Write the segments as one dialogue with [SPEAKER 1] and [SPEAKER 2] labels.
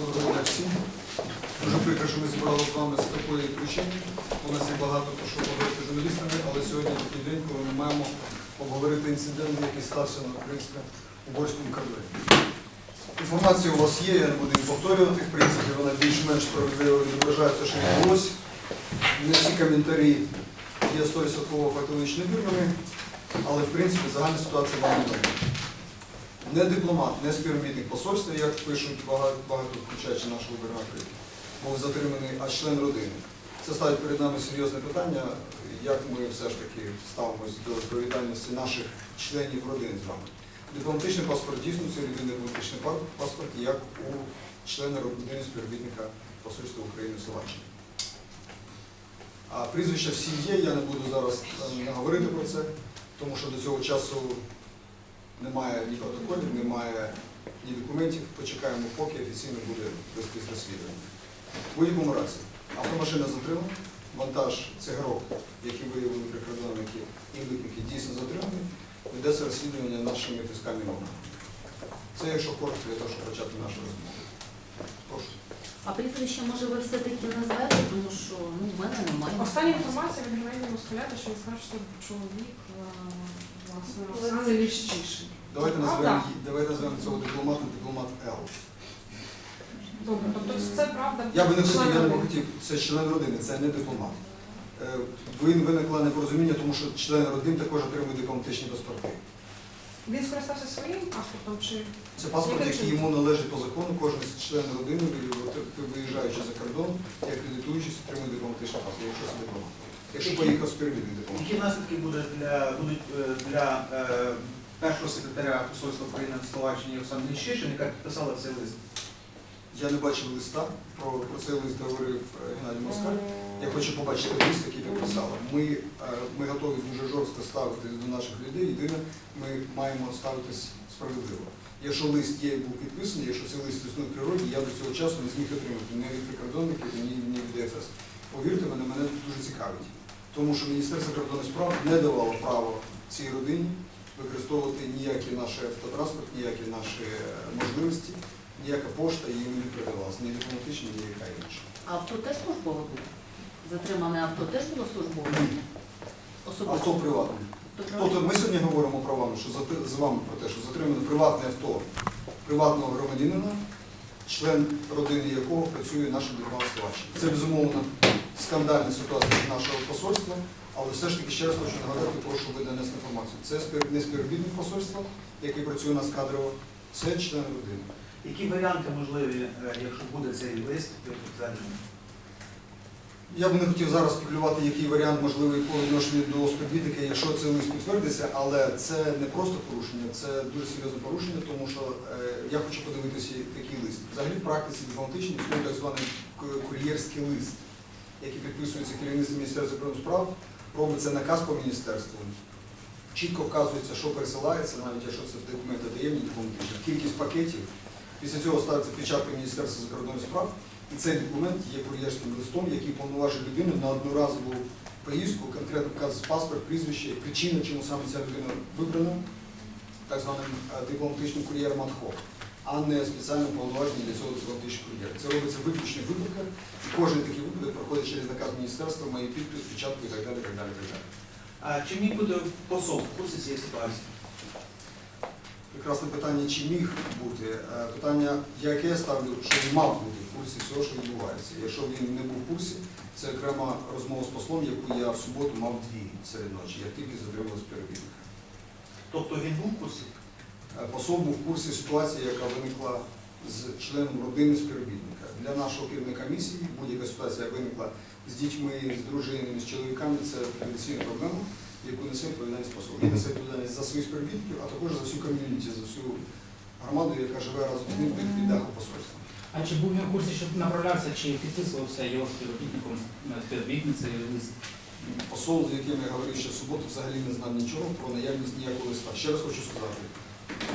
[SPEAKER 1] Доброго дня всім. Дуже прикро, що ми зібрали з вами з такої причини. У нас є багато про що поговорити журналістами, але сьогодні такий день, коли ми маємо обговорити інцидент, який стався на українсько-угорському кордоні. Інформація у вас є, я не буду її повторювати. В принципі, вона більш-менш справедливо відображає те, що відбулося. Не всі коментарі є 100% фактологічно вірними, але в принципі загальна ситуація вам відома. Не дипломат, не співробітник посольства, як пишуть багато, багато включаючи нашого губернатора, був затриманий, а член родини. Це ставить перед нами серйозне питання, як ми все ж таки ставимося до відповідальності наших членів родини з вами. Дипломатичний паспорт дійсно це єдиний дипломатичний паспорт, як у члена родини співробітника посольства України в Словаччині. А прізвища всі є, я не буду зараз е, говорити про це, тому що до цього часу немає ні протоколів, немає ні документів. Почекаємо, поки офіційно буде вестись розслідування. В будь-якому разі, автомашина затримана, вантаж цигарок, які виявили прикордонники і митники, дійсно затримані. Ведеться розслідування нашими фіскальними органами. Це якщо коротко для того, щоб почати нашу розмову. Прошу.
[SPEAKER 2] А прізвище може ви все-таки назвете, тому що ну, в мене немає.
[SPEAKER 3] Остання інформація від Геннадія Москаля, що він сказав, що чоловік е, власне Оксани Ліщишин.
[SPEAKER 1] Давайте назвемо, її- давайте назвемо цього дипломата дипломат Л.
[SPEAKER 3] Добре, тобто це правда.
[SPEAKER 1] Я би не хотів, я не хотів, це член родини, це не дипломат. Е, ви- Виникло непорозуміння, тому що члени родин також отримують дипломатичні паспорти.
[SPEAKER 3] Він скористався своїм паспортом чи
[SPEAKER 1] Це паспорт, який йому належить по закону, кожен член родини, виїжджаючи за кордон і акредитуючись, отримує дипломатичний паспорт, якщо це дипломат. Якщо поїхав з співробітник дипломат.
[SPEAKER 4] Які наслідки буде для, будуть е, для е, першого секретаря Посольства України в Словаччині Оксани Ліщишин, яка підписала цей лист?
[SPEAKER 1] Я не бачив листа, про, про цей лист говорив е, Геннадій Москаль. Я хочу побачити лист, який підписала. Ми, е, ми готові дуже жорстко ставитись до наших людей. Єдине, ми маємо ставитись справедливо. Якщо лист є був підписаний, якщо цей лист існує в природі, я до цього часу не зміг отримати ні від прикордонників, ні, ні від ДФС. Повірте мене, мене дуже цікавить. Тому що Міністерство закордонних справ не давало право цій родині використовувати ніякі наші автотранспорт, ніякі наші е, можливості, ніяка пошта їм не передавалася, ні дипломатична, ні яка інша.
[SPEAKER 2] А авто теж службове було? Затримане авто теж було службове? Особисто.
[SPEAKER 1] Авто приватне. Тобто ми сьогодні говоримо про вами, що з вами про те, що затримане приватне авто приватного громадянина, член родини якого працює дипломат Словаччини. Це безумовно скандальна ситуація для нашого посольства, але все ж таки ще раз хочу нагадати, прошу ви донести інформацію. Це не співробітник посольства, який працює у нас кадрово, це член родини.
[SPEAKER 4] Які варіанти можливі, е, якщо буде цей лист підтверджений?
[SPEAKER 1] Я би не хотів зараз спекулювати, який варіант можливий по відношенню до співробітника, якщо цей лист підтвердиться, але це не просто порушення, це дуже серйозне порушення, тому що е, я хочу подивитися такий лист. Взагалі в практиці дипломатичній існує так званий кур'єрський лист, який підписується керівництвом Міністерства закордонних справ, робиться наказ по міністерству. Чітко вказується, що пересилається, навіть якщо це документи таємні дипломатичні, кількість пакетів. Після цього ставиться печатка Міністерства закордонних справ. І цей документ є кур'єрським листом, який повноважує людину на одноразову поїздку, конкретно вказує паспорт, прізвище, причина, чому саме ця людина вибрана, так званим е, дипломатичним кур'єром АДХО, а не спеціально повноваження для цього дипломатичного кур'єра. Це робиться виключно випадках, і кожен такий випадок проходить через наказ міністерства, має підпис, печатку і так далі. так далі, так далі.
[SPEAKER 4] А чи міг бути посол в курсі цієї ситуації?
[SPEAKER 1] Прекрасне питання, чи міг бути. Е, Питання, яке я ставлю, що він мав бути в курсі всього, що відбувається. Якщо він не був в курсі, це окрема розмова з послом, яку я в суботу мав дві серед ночі, як тільки затримали співробітника.
[SPEAKER 4] Тобто він був в курсі?
[SPEAKER 1] Е, Посол був в курсі ситуації, яка виникла з членом родини співробітника. Для нашого керівника місії будь-яка ситуація, яка виникла з дітьми, з дружинами, з чоловіками, це традиційна проблема, яку несе відповідальність посол. Він несе відповідальність за своїх співробітників, а також за всю ком'юніті, за всю громаду, яка живе разом з ним під дахом посольства.
[SPEAKER 5] А чи був він в курсі, що направлявся, чи підписувався його співробітником е, співробітницею лист?
[SPEAKER 1] Посол, з яким я говорив ще в суботу, взагалі не знав нічого про наявність ніякого листа. Ще раз хочу сказати,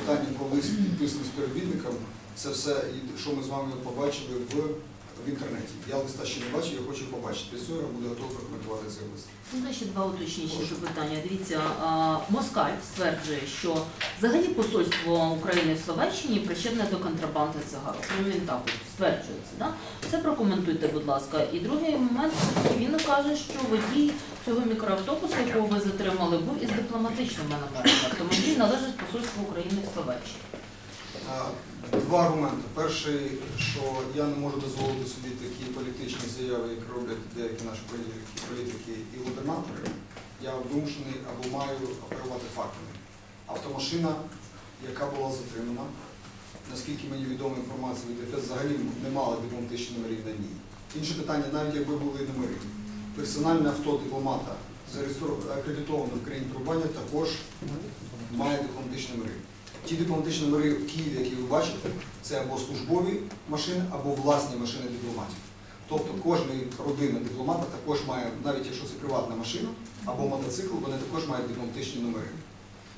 [SPEAKER 1] питання про лист підписаний співробітникам, це все, що ми з вами побачили в в інтернеті. Я листа ще не бачив, я хочу побачити. Після цього я буду готовий прокоментувати цей лист.
[SPEAKER 2] Ну, ще два уточніші питання. Дивіться, Москаль стверджує, що взагалі посольство України в Словаччині причетне до контрабанди цигарок. Ну він так от стверджує це, да? Це прокоментуйте, будь ласка. І другий момент він каже, що водій цього мікроавтобуса, якого ви затримали, був із дипломатичними намірами. Автомобіль належить посольству України в Словаччині.
[SPEAKER 1] Два аргументи. Перший, що я не можу дозволити собі такі політичні заяви, як роблять деякі наші політики, політики і губернатори. Я вимушений або маю оперувати фактами. Автомашина, яка була затримана, наскільки мені відома інформація від ДФС, взагалі не мала дипломатичних номерів на ній. Інше питання, навіть якби були номери. Персональне авто дипломата, акредитоване в країні турбання, також має дипломатичні номери. Ті дипломатичні номери в Києві, які ви бачите, це або службові машини, або власні машини дипломатів. Тобто кожна родина дипломата також має, навіть якщо це приватна машина або мотоцикл, вони також мають дипломатичні номери.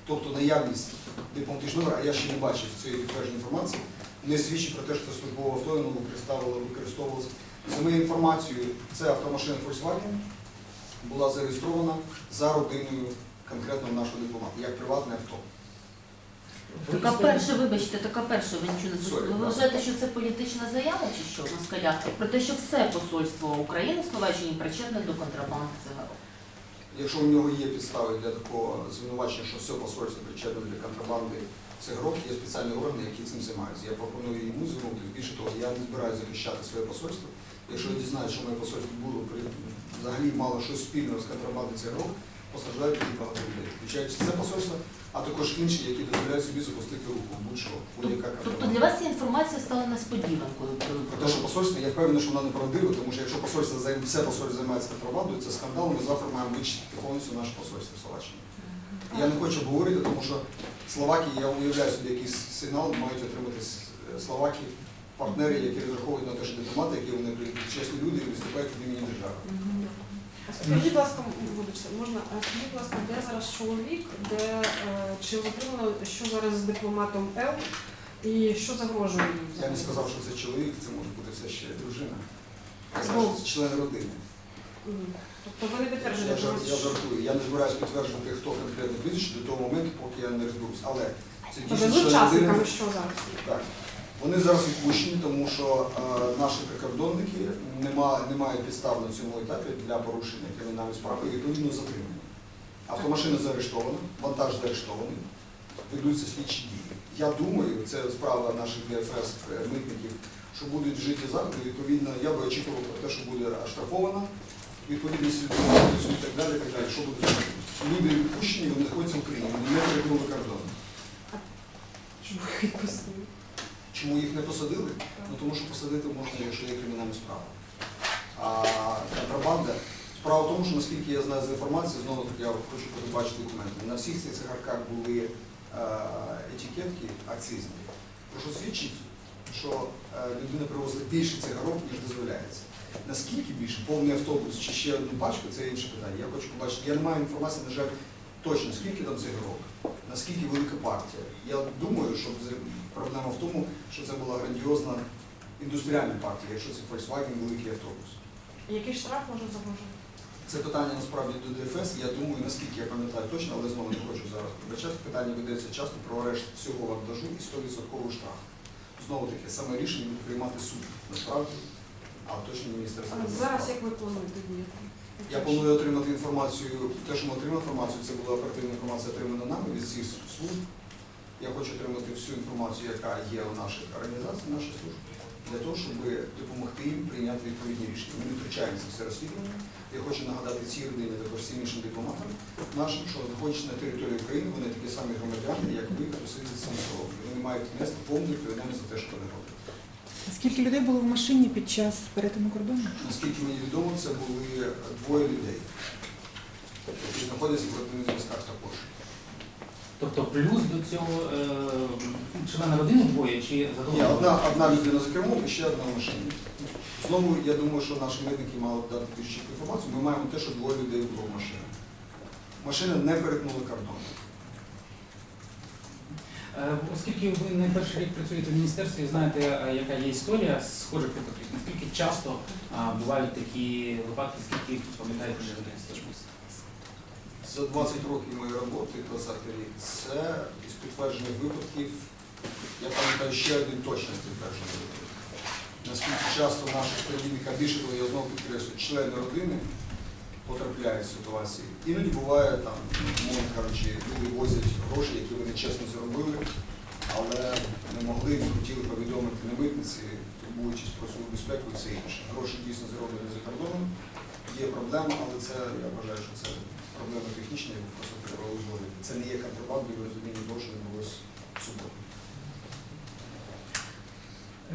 [SPEAKER 1] Тобто наявність дипломатичного номера, а я ще не бачив цієї підтвердженої інформації, не свідчить про те, що службове авто, воно використовувалося. За моєю інформацією, це автомашина Volkswagen була зареєстрована за родиною конкретного нашого дипломата, як приватне авто.
[SPEAKER 2] Така перша, вибачте, така перша, ви нічого не зрозуміли. Ви вважаєте, що це політична заява чи що, москаля? Про те, що все посольство України в Словаччині причетне до контрабанди цигарок.
[SPEAKER 1] Якщо у нього є підстави для такого звинувачення, що все посольство причетне для контрабанди цигарок, є спеціальні органи, які цим займаються. Я пропоную йому звернути. Більше того, я не збираюся захищати своє посольство. Якщо я дізнаюся, що моє посольство було взагалі мало щось спільного з контрабандою цигарок, постраждають дуже багато людей, включаючи це посольство, а також інші, які дозволяють собі запустити руку будь-що, будь-яка
[SPEAKER 2] Тобто для вас ця інформація стала несподіванкою.
[SPEAKER 1] Про те, що посольство, я впевнений, що вона неправдива, тому що якщо посольство все посольство займається контрабандою, це скандал, ми завтра маємо вичистити повністю наше посольство в Словаччині. Я не хочу говорити, тому що Словакії, я уявляю собі, якийсь сигнал мають отримати Словаки, партнери, які розраховують на те, що дипломати, які вони виступають від імені держави.
[SPEAKER 3] Скажіть, будь ласка, вибачте, можна, скажіть, будь ласка, де зараз чоловік, де е, чи отримано, що зараз з дипломатом Л і що загрожує їм?
[SPEAKER 1] Я не сказав, що це чоловік, це може бути все ще дружина. Я сказав, що це член родини.
[SPEAKER 3] Тобто ви не підтверджуєте,
[SPEAKER 1] Я,
[SPEAKER 3] що
[SPEAKER 1] жар- я жартую. Я не збираюся підтверджувати, хто конкретно прізвище до того моменту, поки я не розберусь. Але це
[SPEAKER 3] Тобто
[SPEAKER 1] дійсно
[SPEAKER 3] з
[SPEAKER 1] член родини.
[SPEAKER 3] учасниками що зараз?
[SPEAKER 1] Так. Вони зараз відпущені, тому що е, наші прикордонники не, ма- не мають підстав на цьому етапі для порушення кримінальної справи і відповідно затримання. Автомашина заарештована, вантаж заарештований, ведуться слідчі дії. Я думаю, це справа наших ДФС е, митників, що будуть вжиті заходи. Відповідно, я би очікував про те, що буде оштрафовано, відповідність відповідальністю і так далі. так далі. Що буде? Люди відпущені, вони знаходяться в Україні, вони не перетнули кордон.
[SPEAKER 3] Чому відпустили?
[SPEAKER 1] Чому їх не посадили? Ну тому що посадити можна, якщо є кримінальна справа. А контрабанда. Справа в тому, що наскільки я знаю з інформації, знову я хочу побачити документи. На всіх цих цигарках були е, етикетки акцизні. Про що свідчить, що е, людина привозила більше цигарок, ніж дозволяється. Наскільки більше, повний автобус чи ще одну пачку, це інше питання. Я хочу побачити. Я не маю інформації, на жаль, точно, скільки там цигарок, наскільки велика партія. Я думаю, що проблема в тому, що це була грандіозна індустріальна партія, якщо це Volkswagen великий автобус.
[SPEAKER 3] Який штраф може загрожувати?
[SPEAKER 1] Це питання насправді до ДФС. Я думаю, наскільки я пам'ятаю точно, але знову не хочу зараз передбачати. Питання ведеться часто про арешт всього вантажу і 100% штраф. Знову таки, саме рішення буде приймати суд насправді, а точно міністерство.
[SPEAKER 3] Зараз як ви плануєте діяти?
[SPEAKER 1] Я планую отримати інформацію. Те, що ми отримали інформацію, це була оперативна інформація отримана нами від всіх служб. Я хочу отримати всю інформацію, яка є у наших організацій, наших служб, для того, щоб допомогти їм прийняти відповідні рішення. Ми не втручаємося в це розслідування. Я хочу нагадати цій родині, також всім іншим дипломатам нашим, що знаходячись на території України, вони такі самі громадяни, як ви, хто сидить сам. Вони мають нести повну відповідальність за те, що вони роблять.
[SPEAKER 6] Скільки людей було в машині під час перетину кордону?
[SPEAKER 1] Наскільки мені відомо, це були двоє людей, які знаходяться в родинних зв'язках також.
[SPEAKER 5] Тобто плюс до цього е, члена родини двоє чи
[SPEAKER 1] Ні,
[SPEAKER 5] загалом?
[SPEAKER 1] одна, одна людина за кермом і ще одна в машині. Знову я думаю, що наші медики мали дати більш чітку інформацію. Ми маємо те, що двоє людей було в машині. Машина не перетнула кордон.
[SPEAKER 5] Е, Оскільки ви не перший рік працюєте в міністерстві, знаєте, е, яка є історія схожих випадків, наскільки часто бувають такі випадки, скільки пам'ятаєте вже
[SPEAKER 1] За 20 років моєї роботи, 20 рік, це із підтверджених випадків, я пам'ятаю ще один точно підтверджений випадок. Наскільки часто наші співробітника більше я знову підкреслюю, члени родини потрапляють в ситуації. Іноді буває там, мовно кажучи, люди возять гроші, які вони чесно заробили, але не могли, не хотіли повідомити на митниці, турбуючись про свою безпеку і все інше. Гроші дійсно зароблені за кордоном. Є проблема, але це я вважаю, що це проблема технічна, яку просто треба узгодити. Це не є контрабандою в розумінні того, що відбулося в суботу.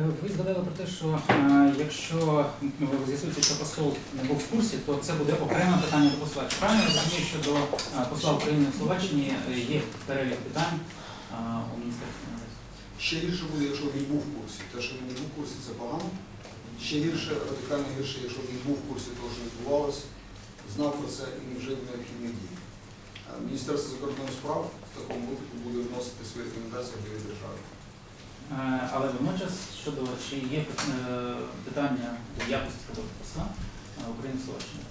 [SPEAKER 5] Е, Ви згадали про те, що е, якщо ну, з'ясується, що посол не був в курсі, то це буде окреме питання до посла. Правильно розумію, що до е, посла України в Словаччині є перелік питань у міністерстві.
[SPEAKER 1] Ще гірше буде, якщо він був в курсі. Те, що він не був в курсі, це погано. Ще гірше, радикально гірше, якщо він був в курсі того, що відбувалося, знав про це і не вжив необхідних дій. Міністерство закордонних справ в такому випадку буде вносити свої рекомендації до держави.
[SPEAKER 5] Е, Але водночас щодо чи є е, питання до якості посла е, України в Словаччині.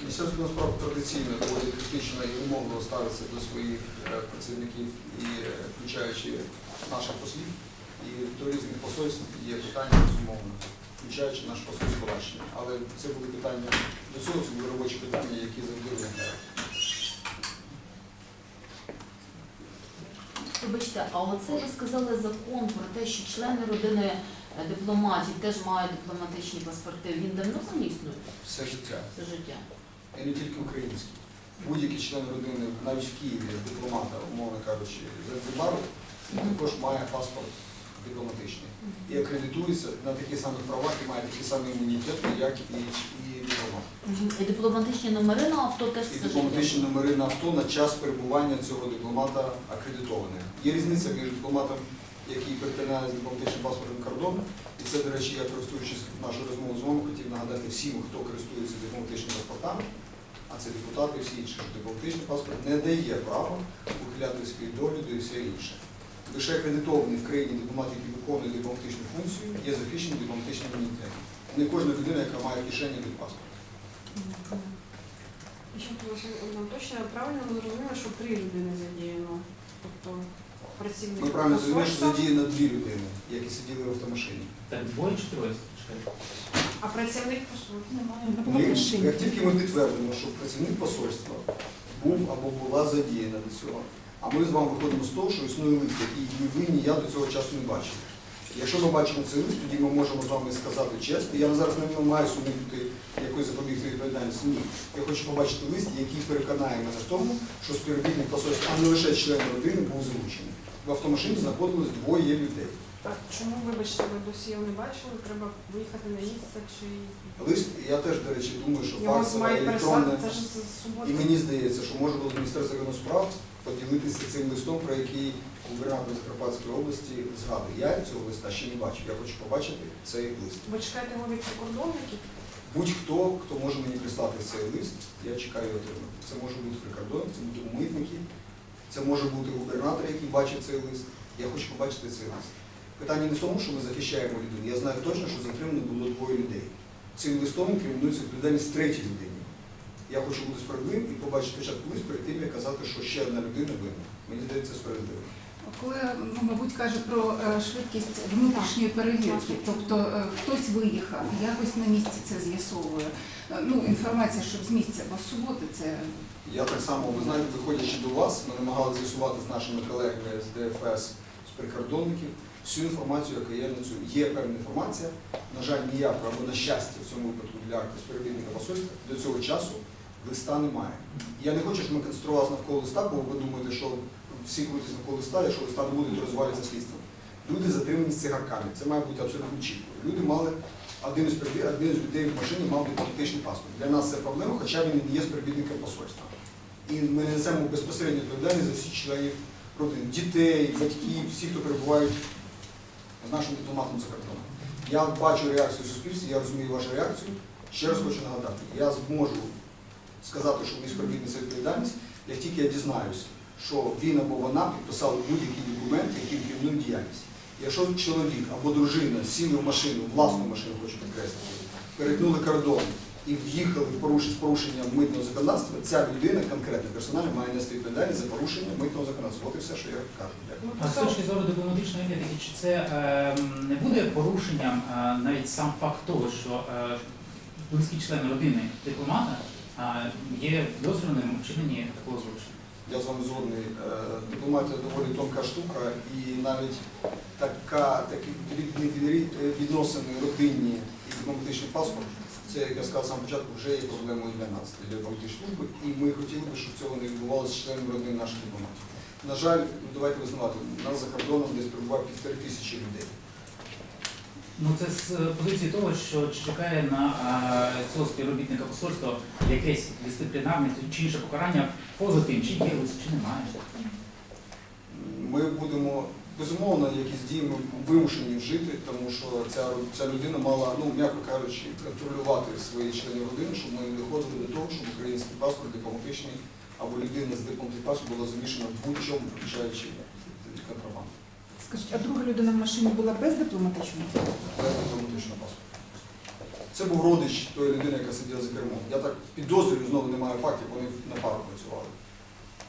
[SPEAKER 1] Міністерство справ традиційно доволі критично і вимогливо ставиться до своїх працівників, і включаючи наших послів, і до різних посольств є питання безумовно, включаючи наш посол Словаччини. Але це були питання до цього, це були робочі питання, які завжди виникають.
[SPEAKER 2] Вибачте, а оце ви сказали закон про те, що члени родини е, дипломатів теж мають дипломатичні паспорти. Він давно там існує
[SPEAKER 1] Все життя.
[SPEAKER 2] все життя.
[SPEAKER 1] І не тільки українські. Будь-який член родини, навіть в Києві, дипломата, умовно кажучи, Занзибару, також має паспорт дипломатичний. І акредитується на таких самих правах і має такі самі імунітети, як і, і
[SPEAKER 2] І дипломатичні номери на авто теж
[SPEAKER 1] І дипломатичні номери на авто на час перебування цього дипломата акредитованих. Є різниця між дипломатом, який перетинає з дипломатичним паспортом кордон. І це, до речі, я користуючись нашою розмовою з вами, хотів нагадати всім, хто користується дипломатичними паспортами, а це депутати і всі інші, що дипломатичний паспорт не дає права ухиляти свої догляди і все інше. Лише акредитований в країні дипломат, який виконує дипломатичну функцію, є захищений дипломатичним імунітетом. Не кожна людина, яка має кишені від паспорт.
[SPEAKER 3] Нам точно правильно ми зрозуміли, що три людини задіяно. Тобто працівник
[SPEAKER 1] Ми правильно розуміємо, що задіяно дві людини, які сиділи в автомашині.
[SPEAKER 5] Так, двоє чи троє?
[SPEAKER 3] А працівник посольства.
[SPEAKER 1] Ми, як тільки ми підтвердимо, що працівник посольства був або була задіяна до цього, а ми з вами виходимо з того, що існує лист, який ні ви, ні я до цього часу не бачили. Якщо ми бачимо цей лист, тоді ми можемо з вами сказати чесно. Я зараз не маю уникнути якоїсь запобігти відповідальності. Ні. Я хочу побачити лист, який переконає мене в тому, що співробітник посольства, а не лише член родини, був залучений. В автомашині знаходилось двоє людей.
[SPEAKER 3] Так, чому, вибачте, ви досі його не бачили? Треба виїхати на місце чи
[SPEAKER 1] Лист, я теж, до речі, думаю, що факсова електронна. І мені здається, що може було Міністерство справ поділитися цим листом, про який губернатор Закарпатської області згадує. Я цього листа ще не бачив. Я хочу побачити цей лист.
[SPEAKER 3] Ви чекаєте його від прикордонників?
[SPEAKER 1] Будь-хто, хто може мені прислати цей лист, я чекаю отримати. Це може бути прикордонник, це бути митники, це може бути губернатор, який бачив цей лист. Я хочу побачити цей лист. Питання не в тому, що ми захищаємо людину. Я знаю точно, що затримано було двоє людей. Цим листом інкримінується відповідальність третій людині. Я хочу бути справедливим і побачити спочатку лист перед тим, як казати, що ще одна людина винна. Мені здається, справедливо.
[SPEAKER 6] Коли, ну, мабуть, каже про е, швидкість внутрішньої перевірки, тобто е, хтось виїхав, якось на місці це з'ясовує. Е, Ну, інформація, щоб з місця, бо з суботи це
[SPEAKER 1] Я так само, ви знаєте, виходячи до вас, ми намагалися з'ясувати з нашими колегами з ДФС, з прикордонників, всю інформацію, яка є на цю. Є певна інформація, на жаль, ніякого, або на щастя, в цьому випадку для співробітника посольства, до цього часу листа немає. Я не хочу, щоб ми концентрувалися навколо листа, бо ви думаєте, що всі крутять навколо листа, якщо листа не буде, то розвалюється слідство. Люди затримані з цигарками. Це має бути абсолютно чітко. Люди мали один із один із людей в машині мав дипломатичний паспорт. Для нас це проблема, хоча він не є співробітником посольства. І ми несемо безпосередньо відповідальність за всіх членів родин, дітей, батьків, всіх, хто перебувають з нашим дипломатом за кордоном. Я бачу реакцію суспільства, я розумію вашу реакцію. Ще раз хочу нагадати, я зможу сказати, що мій співробітник відповідальність, як тільки я дізнаюся, що він або вона підписали будь-який документ, який кримінує діяльність. Якщо чоловік або дружина сіли в машину, власну машину, хочу підкреслити, перетнули кордон і в'їхали з порушенням митного законодавства, ця людина конкретно персонально має нести відповідальність за порушення митного законодавства. От і все, що я кажу. Дякую.
[SPEAKER 5] А з точки зору дипломатичної етики, чи це е, не буде порушенням е, навіть сам факт того, що е, близький член родини дипломата є підозрюваним вчиненні такого злочину?
[SPEAKER 1] Я з вами згодний. Е, Дипломатія доволі тонка штука, і навіть така, такі відносини родинні і дипломатичний паспорт, це, як я сказав сам початку, вже є проблемою для нас, для дипломатичної служби, і ми хотіли би, щоб цього не відбувалося з членами родин наших дипломатів. На жаль, ну, давайте визнавати, нас за кордоном десь перебуває півтори тисячі людей.
[SPEAKER 5] Ну це з е, позиції того, що чекає на е, цього співробітника посольства якесь дисциплінарне чи інше покарання поза тим, чи є лист, чи немає.
[SPEAKER 1] Ми будемо безумовно якісь дії ми вимушені вжити, тому що ця, ця людина мала, ну м'яко кажучи, контролювати свої члени родини, щоб ми не доходили до того, щоб український паспорт дипломатичний або людина з дипломатичним паспортом була замішана в будь-чому, включаючи.
[SPEAKER 6] Скажіть, а друга людина в машині була без дипломатичного?
[SPEAKER 1] без дипломатичного паспорта. Це був родич тої людини, яка сиділа за кермом. Я так підозрюю, знову немає фактів, вони на пару працювали.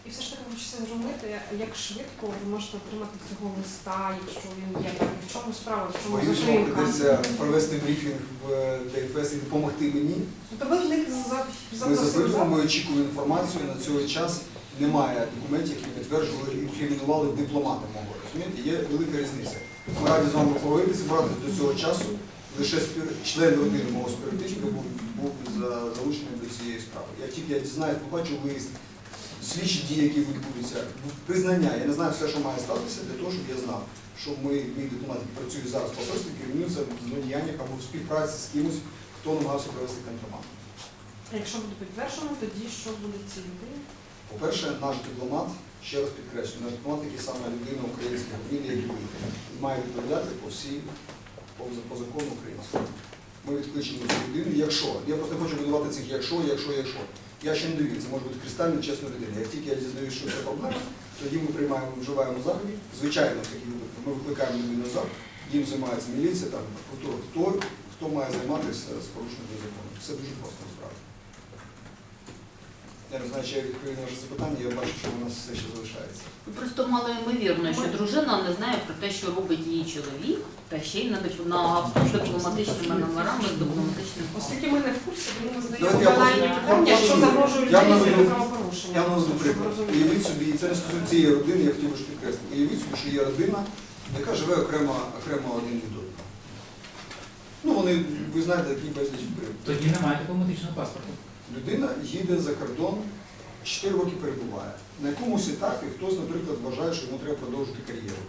[SPEAKER 3] І все ж таки хочеться зрозуміти, як швидко ви можете отримати цього листа, якщо він є. В чому справа, в чому
[SPEAKER 1] Боюсь, вам придеться провести брифінг в ДФС і допомогти мені.
[SPEAKER 3] Тобто ви в них за-
[SPEAKER 1] Ми
[SPEAKER 3] запросили,
[SPEAKER 1] запитуємо, ми очікуємо інформацію. На цей час немає документів, які підтверджували і інкримінували дипломата мого. Розумієте, є велика різниця. Ми раді з вами поговорити, зібрати до цього часу. Лише член родини мого співробітника був, був залучений до цієї справи. Я тільки я дізнаюсь, побачу виїзд, слідчі дії, які відбудуться, признання. Я не знаю все, що має статися для того, щоб я знав, що ми, мій дипломат, який працює зараз в посольстві, керуються в злодіяннях або в співпраці з кимось, хто намагався провести контрабанду.
[SPEAKER 3] А Якщо буде підтверджено, тоді що буде ці людини?
[SPEAKER 1] По-перше, наш дипломат, ще раз підкреслюю, такий саме людина української України, як і має відповідати по всій, по, закону українському. Ми відкличемо цю людину, якщо, я просто хочу будувати цих якщо, якщо, якщо. Я ще не довів, це може бути кристально чесна людина. Як тільки я дізнаюсь, що це проблема, тоді ми приймаємо, вживаємо заходів. Звичайно, в таких випадках ми викликаємо людину назад, їм займається міліція, там, прокуратура, хто, хто має займатися з порушенням закону. Це дуже просто насправді. Я не знаю, чи я відповів на ваше запитання, я бачу, що у нас все ще залишається.
[SPEAKER 2] Ну, Просто мало ймовірно, що дружина не знає про те, що робить її чоловік, та ще й на, дип- на авто з дипломатичними номерами, з дипломатичним
[SPEAKER 3] Оскільки ми не в курсі, тому ми задаємо
[SPEAKER 1] Давайте я
[SPEAKER 3] банальні
[SPEAKER 1] просто-
[SPEAKER 3] питання, що загрожує
[SPEAKER 1] я
[SPEAKER 3] людині
[SPEAKER 1] наведу-
[SPEAKER 3] правопорушення.
[SPEAKER 1] Я наведу
[SPEAKER 3] Щоб.
[SPEAKER 1] Уявіть собі, і це не стосується цієї родини, я хотів би ж підкреслити. Уявіть собі, що є родина, яка живе окремо, окремо один від одного. Ну, вони, ви знаєте, які безліч впливів.
[SPEAKER 5] Тоді немає дипломатичного паспорту.
[SPEAKER 1] Людина їде за кордон, 4 роки перебуває. На якомусь етапі хтось, наприклад, вважає, що йому треба продовжити кар'єру.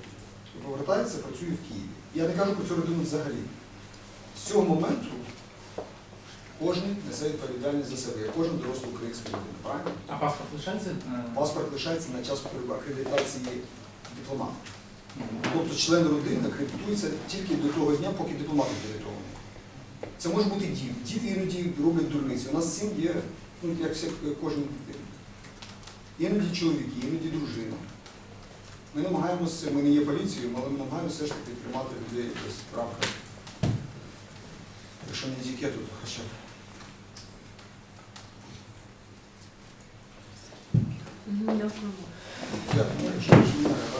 [SPEAKER 1] Повертається, працює в Києві. Я не кажу про цю родину взагалі. З цього моменту кожен несе відповідальність за себе, кожен дорослий український людина. Правильно?
[SPEAKER 5] А паспорт лишається? е,
[SPEAKER 1] Паспорт лишається на час акредитації дипломата. Тобто член родини акредитується тільки до того дня, поки дипломат акредитований. Це може бути діти. Діти іноді роблять дурниці. У нас сім є, ну як всі, кожен іноді чоловіки, іноді дружина. Ми намагаємося, ми не є поліцією, але ми намагаємося все ж таки тримати людей в рамках. Якщо не етикету, то хоча б.
[SPEAKER 2] Дякую.
[SPEAKER 1] Дякую. Немає,